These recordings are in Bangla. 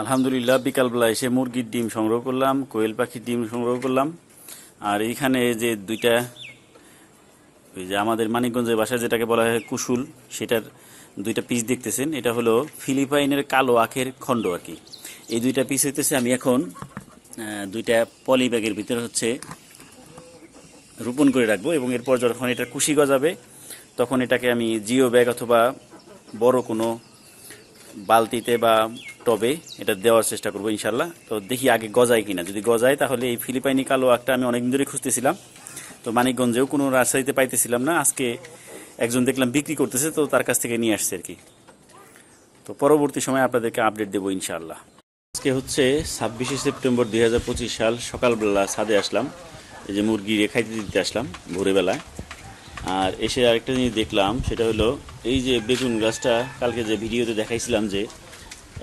আলহামদুলিল্লাহ বিকালবেলা এসে মুরগির ডিম সংগ্রহ করলাম, কোয়েল পাখির ডিম সংগ্রহ করলাম। আর এইখানে যে দুইটা ওই যে আমাদের মানিকগঞ্জের বাসায় যেটাকে বলা হয় কুশুল, সেটার দুইটা পিস দেখতেছেন। এটা হলো ফিলিপাইনের কালো আখের খণ্ড আর কি। এই দুইটা পিস হইতেছে, আমি এখন দুইটা পলি ব্যাগের ভিতরে হচ্ছে রোপণ করে রাখব এবং এরপর যখন এটা কুশি গজাবে, তখন এটাকে আমি জিও ব্যাগ অথবা বড় কোনো বালতিতে বা টবে, এটা দেওয়ার চেষ্টা করব ইনশাল্লাহ। তো দেখি আগে গজায় কিনা। যদি গজায়, তাহলে এই ফিলিপাইনি কালো আখটা আমি অনেকদিন ধরে খুঁজতেছিলাম। তো মানিকগঞ্জেও কোনো রাজশাহীতে পাইতেছিলাম না। আজকে একজন দেখলাম বিক্রি করতেছে, তো তার কাছ থেকে নিয়ে আসছে আর কি। তো পরবর্তী সময় আপনাদেরকে আপডেট দেবো ইনশাল্লাহ। আজকে হচ্ছে ছাব্বিশে সেপ্টেম্বর দুই হাজার পঁচিশ সাল সকালবেলা ছাদে আসলাম। এই যে মুরগি খাইতে দিতে আসলাম ভোরবেলায়। আর এসে আরেকটা জিনিস দেখলাম, সেটা হলো এই যে বেগুন গাছটা কালকে যে ভিডিওতে দেখাইছিলাম যে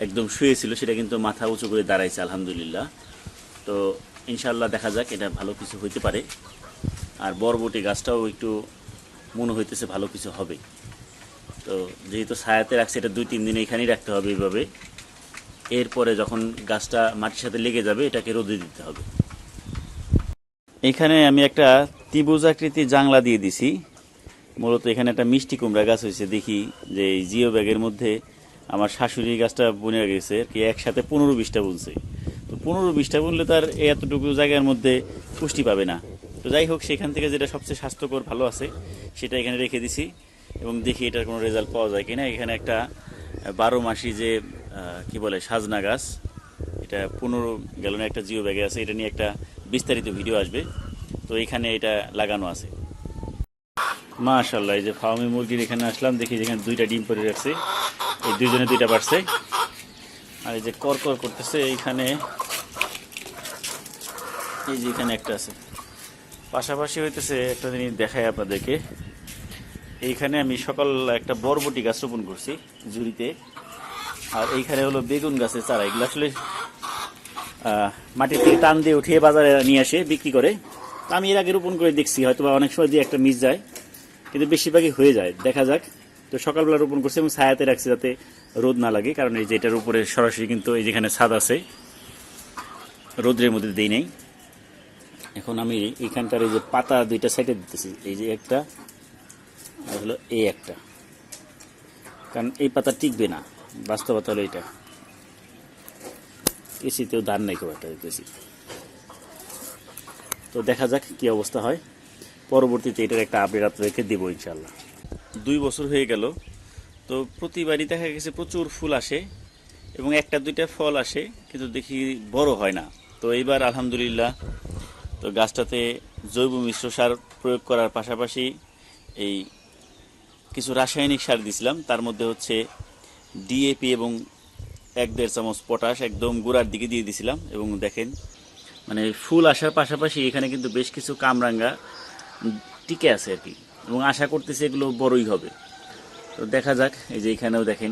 একদম শুয়েছিল, সেটা কিন্তু মাথা উঁচু করে দাঁড়াইছে, আলহামদুলিল্লাহ। তো ইনশাল্লাহ দেখা যাক, এটা ভালো কিছু হইতে পারে। আর বরবটি গাছটাও একটু মনে হইতেছে ভালো কিছু হবে। তো যেহেতু ছায়াতে রাখছে, এটা দুই তিন দিন এখানেই রাখতে হবে এইভাবে। এরপরে যখন গাছটা মাটির সাথে লেগে যাবে, এটাকে রোদে দিতে হবে। এখানে আমি একটা ত্রিভুজ জাংলা দিয়ে দিছি। মূলত এখানে একটা মিষ্টি কুমড়া গাছ হয়েছে, দেখি যে এই জিও ব্যাগের মধ্যে আমার শাশুড়ি গাছটা বুনে গেছে কি একসাথে পনেরো বিশটা বুনছে। তো পনেরো বিশটা বুনলে তার এতটুকু জায়গার মধ্যে পুষ্টি পাবে না। তো যাই হোক, সেখান থেকে যেটা সবচেয়ে স্বাস্থ্যকর ভালো আছে, সেটা এখানে রেখে দিছি এবং দেখি এটার কোনো রেজাল্ট পাওয়া যায় কিনা। এখানে একটা বারো মাসি যে কি বলে, সাজনা গাছ, এটা পনেরো গ্যালনের একটা জিও ব্যাগে আছে, এটা নিয়ে একটা বিস্তারিত ভিডিও আসবে। তো এখানে এটা লাগানো আছে। মাশাল্লাহ এই যে ফার্মি মুরগির এখানে আসলাম, দেখি যেখানে দুইটা ডিম পরে রাখছে। এই দুইজনে দুইটা পারছে আর এই যে কর কর করতেছে এইখানে এই যে এখানে একটা আছে। পাশাপাশি হইতেছে একটা জিনিস দেখায় আপনাদেরকে। এইখানে আমি সকাল একটা বরবটি গাছ রোপণ করছি জুড়িতে আর এইখানে হলো বেগুন গাছের চারা। এগুলো আসলে আহ, মাটি থেকে টান দিয়ে উঠিয়ে বাজারে নিয়ে আসে বিক্রি করে। তা আমি এর আগে রোপণ করে দেখছি হয়তো অনেক সময় দিয়ে একটা মিস যায় কিন্তু বেশিরভাগই হয়ে যায়। দেখা যাক। তো সকালবেলা রোপণ করছি এবং ছায়াতে রাখছি যাতে রোদ না লাগে, কারণ এই যে এটার উপরে সরাসরি কিন্তু এই যেখানে ছাদ আছে, রোদ্রের মধ্যে দিই নেই। এখন আমি এখানকার এই যে পাতা দুইটা সাইডে দিতেছি, এই যে একটা আর হলো এই একটা। কারণ এই পাতা টিকবে না, বাস্তবতা হলো এটা। এসিতেও দান নাই খুব একটা দেখতেছি তো দেখা যাক কি অবস্থা হয়। পরবর্তীতে এটার একটা আপডেট আপনাদেরকে দেবো ইনশাল্লাহ দুই বছর হয়ে গেল। তো প্রতিবারই দেখা গেছে প্রচুর ফুল আসে এবং একটা দুইটা ফল আসে, কিন্তু দেখি বড় হয় না। তো এইবার আলহামদুলিল্লাহ, তো গাছটাতে জৈব মিশ্র সার প্রয়োগ করার পাশাপাশি এই কিছু রাসায়নিক সার দিছিলাম। তার মধ্যে হচ্ছে ডিএপি এবং এক দেড় চামচ পটাশ একদম গোড়ার দিকে দিয়ে দিছিলাম এবং দেখেন মানে ফুল আসার পাশাপাশি এখানে কিন্তু বেশ কিছু কামরাঙ্গা টিকে আছে আর কি। এবং আশা করতেছি এগুলো বড়ই হবে। তো দেখা যাক, এই যে এখানেও দেখেন।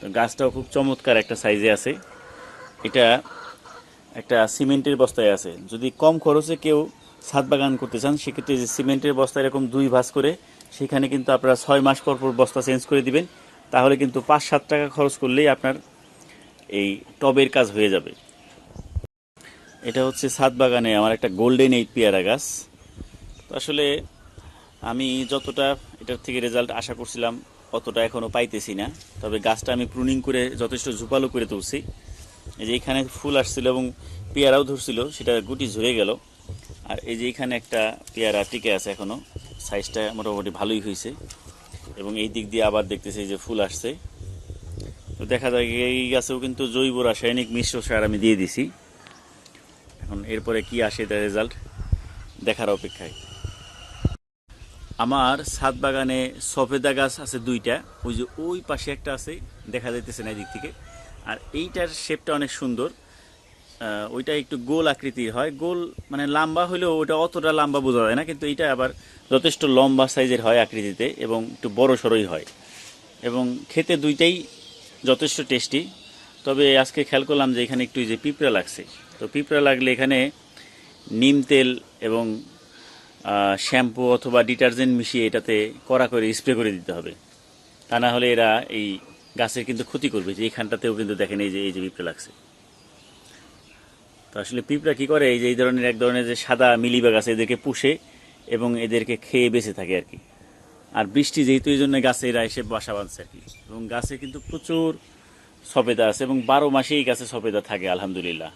তো গাছটাও খুব চমৎকার একটা সাইজে আছে। এটা একটা সিমেন্টের বস্তায় আছে। যদি কম খরচে কেউ ছাদ বাগান করতে চান, সেক্ষেত্রে যে সিমেন্টের বস্তা এরকম দুই ভাঁজ করে, সেখানে কিন্তু আপনারা ছয় মাস পর পর বস্তা চেঞ্জ করে দিবেন। তাহলে কিন্তু পাঁচ সাত টাকা খরচ করলেই আপনার এই টবের কাজ হয়ে যাবে। এটা হচ্ছে ছাদ বাগানে আমার একটা গোল্ডেন এইট পেয়ারা গাছ। তো আসলে আমি যতটা এটার থেকে রেজাল্ট আশা করছিলাম, অতটা এখনও পাইতেছি না। তবে গাছটা আমি প্রুনিং করে যথেষ্ট ঝুপালো করে তুলছি। এই যে এখানে ফুল আসছিল এবং পেয়ারাও ধরছিল, সেটা গুটি ঝরে গেল। আর এই যে এখানে একটা পেয়ারা টিকে আছে এখনও সাইজটা মোটামুটি ভালোই হয়েছে। এবং এই দিক দিয়ে আবার দেখতেছি যে ফুল আসছে। তো দেখা যায় এই গাছেও কিন্তু জৈব রাসায়নিক মিশ্র সার আমি দিয়ে দিছি। এখন এরপরে কি আসে তার রেজাল্ট দেখার অপেক্ষায়। আমার ছাদ বাগানে সফেদা গাছ আছে দুইটা। ওই যে ওই পাশে একটা আছে, দেখা যাইতেছে না এদিক থেকে। আর এইটার শেপটা অনেক সুন্দর। ওইটা একটু গোল আকৃতির হয়। গোল মানে লম্বা হলেও ওইটা অতটা লম্বা বোঝা যায় না, কিন্তু এইটা আবার যথেষ্ট লম্বা সাইজের হয় আকৃতিতে এবং একটু বড় সড়ই হয়। এবং খেতে দুইটাই যথেষ্ট টেস্টি তবে আজকে খেয়াল করলাম যে এখানে একটু যে পিঁপড়া লাগছে। তো পিঁপড়া লাগলে এখানে নিম তেল এবং শ্যাম্পু অথবা ডিটারজেন্ট মিশিয়ে এটাতে কড়া করে স্প্রে করে দিতে হবে। তা না হলে এরা এই গাছের কিন্তু ক্ষতি করবে। যে এইখানটাতেও কিন্তু দেখেন এই যে এই যে পিঁপড়া লাগছে। তো আসলে পিঁপড়া কি করে? এই যে, এই ধরনের এক ধরনের যে সাদা মিলিবাগ আছে, এদেরকে পুষে এবং এদেরকে খেয়ে বেঁচে থাকে আর কি। আর বৃষ্টি যেহেতু, এই জন্য গাছে এরা এসে বাসা বাঁধছে আর কি। এবং গাছে কিন্তু প্রচুর সবেদা আছে এবং বারো মাসেই গাছে সবেদা থাকে, আলহামদুলিল্লাহ।